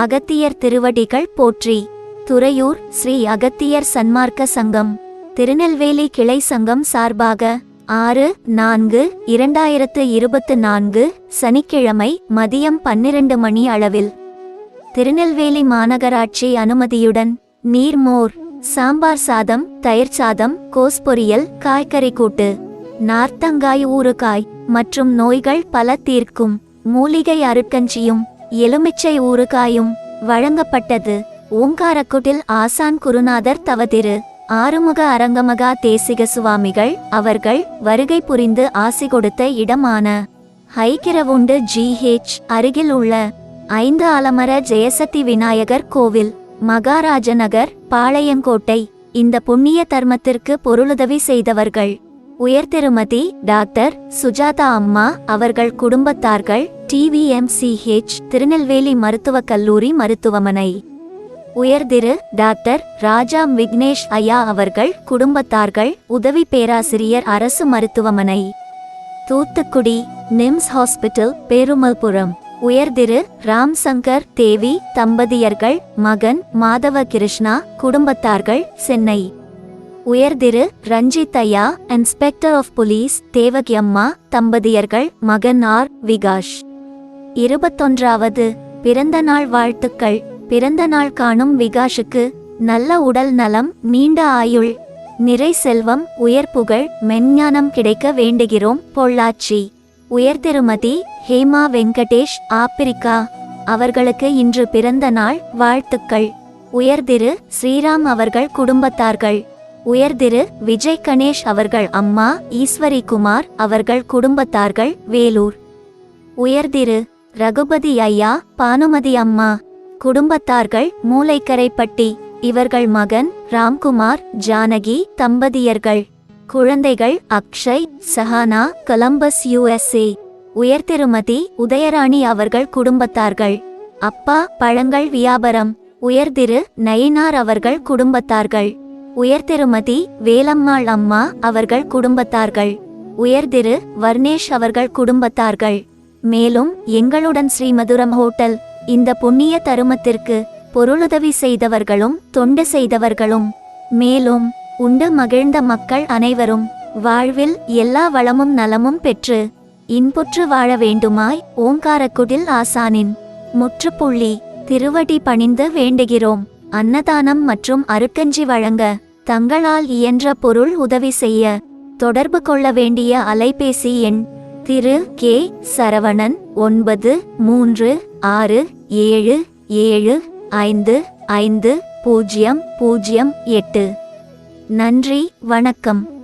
அகத்தியர் திருவடிகள் போற்றி. துறையூர் ஸ்ரீ அகத்தியர் சன்மார்க்க சங்கம். திருநெல்வேலி கிளை சங்கம் சார்பாக ஆறு நான்கு இரண்டாயிரத்து இருபத்து நான்கு சனிக்கிழமை மதியம் பன்னிரண்டு மணி அளவில். திருநெல்வேலி மாநகராட்சி அனுமதியுடன் நீர்மோர் சாம்பார் சாதம் தயிர் சாதம் கோஸ் பொரியல் காய்கறி கூட்டு நார்த்தங்காய் ஊறுகாய் மற்றும் நோய்கள் பல தீர்க்கும். மூலிகை அருட்கஞ்சியும் எலுமிச்சை ஊறுகாயும் வழங்கப்பட்டது. ஓங்காரக்குட்டில் ஆசான் குருநாதர் தவதிரு ஆறுமுக அரங்கமகா தேசிக சுவாமிகள் அவர்கள் வருகை புரிந்து ஆசி கொடுத்த இடமான ஹைகிரவுண்டு ஜிஹெச் அருகில் உள்ள ஐந்து ஆலமர ஜெயசக்தி விநாயகர் கோவில் மகாராஜநகர் பாளையங்கோட்டை. இந்த புண்ணிய தர்மத்திற்கு பொருளுதவி செய்தவர்கள். உயர்திருமதி டாக்டர் சுஜாதா அம்மா அவர்கள் குடும்பத்தார்கள் டிவிஎம்சிஹெச் திருநெல்வேலி மருத்துவக் கல்லூரி மருத்துவமனை. உயர்திரு டாக்டர் ராஜா விக்னேஷ் ஐயா அவர்கள் குடும்பத்தார்கள் உதவி பேராசிரியர் அரசு மருத்துவமனை. Thoothukudi NIMS hospital Perumalpuram. உயர்திரு ராம் சங்கர் தேவி தம்பதியர்கள் மகன் மாதவ கிருஷ்ணா குடும்பத்தார்கள் சென்னை. உயர்திரு ரஞ்சித் ஐயா இன்ஸ்பெக்டர் ஆஃப் போலீஸ் தேவகியம்மா தம்பதியர்கள் மகன் ஆர். விகாஷ். இருபத்தொன்றாவது பிறந்த நாள் வாழ்த்துக்கள். பிறந்த நாள் காணும் விகாஷுக்கு நல்ல உடல் நலம் நீண்ட ஆயுள். நிறை செல்வம் உயர் புகழ் மெஞ்ஞானம் கிடைக்க வேண்டுகிறோம் பொள்ளாச்சி. உயர் திருமதி ஹேமா வெங்கடேஷ் ஆப்பிரிக்கா. அவர்களுக்கு இன்று பிறந்த நாள் வாழ்த்துக்கள். உயர்திரு ஸ்ரீராம் அவர்கள் குடும்பத்தார்கள். உயர்திரு விஜய் கணேஷ் அவர்கள் அம்மா ஈஸ்வரி குமார் அவர்கள் குடும்பத்தார்கள் வேலூர். உயர்திரு ரகுபதி ஐயா பானுமதி அம்மா குடும்பத்தார்கள் மூளைக்கரைப்பட்டி இவர்கள் மகன் ராம்குமார் ஜானகி தம்பதியர்கள். குழந்தைகள் அக்ஷய் சஹானா கொலம்பஸ் யுஎஸ்ஏ. உயர்திருமதி உதயராணி அவர்கள் குடும்பத்தார்கள். அப்பா பழங்கள் வியாபாரம். உயர்திரு நயினார் அவர்கள் குடும்பத்தார்கள். உயர்திருமதி வேலம்மாள் அம்மா அவர்கள் குடும்பத்தார்கள். உயர்திரு வர்ணேஷ் அவர்கள் குடும்பத்தார்கள். மேலும் எங்களுடன் ஸ்ரீமதுரம் ஹோட்டல் இந்த புண்ணிய தருமத்திற்கு பொருளுதவி செய்தவர்களும் தொண்டு செய்தவர்களும். மேலும் உண்டு மகிழ்ந்த மக்கள் அனைவரும் வாழ்வில் எல்லா வளமும் நலமும் பெற்று இன்புற்று வாழ வேண்டுமாய் ஓங்காரக்குடில் ஆசானின் முற்றுப்புள்ளி திருவடி பணிந்து வேண்டுகிறோம். அன்னதானம் மற்றும் அருக்கஞ்சி வழங்க தங்களால் இயன்ற பொருள் உதவி செய்ய தொடர்பு கொள்ள வேண்டிய அலைபேசி எண் திரு கே சரவணன் ஒன்பது மூன்று ஆறு ஏழு ஏழு ஐந்து ஐந்து பூஜ்ஜியம் பூஜ்ஜியம் எட்டு. நன்றி வணக்கம்.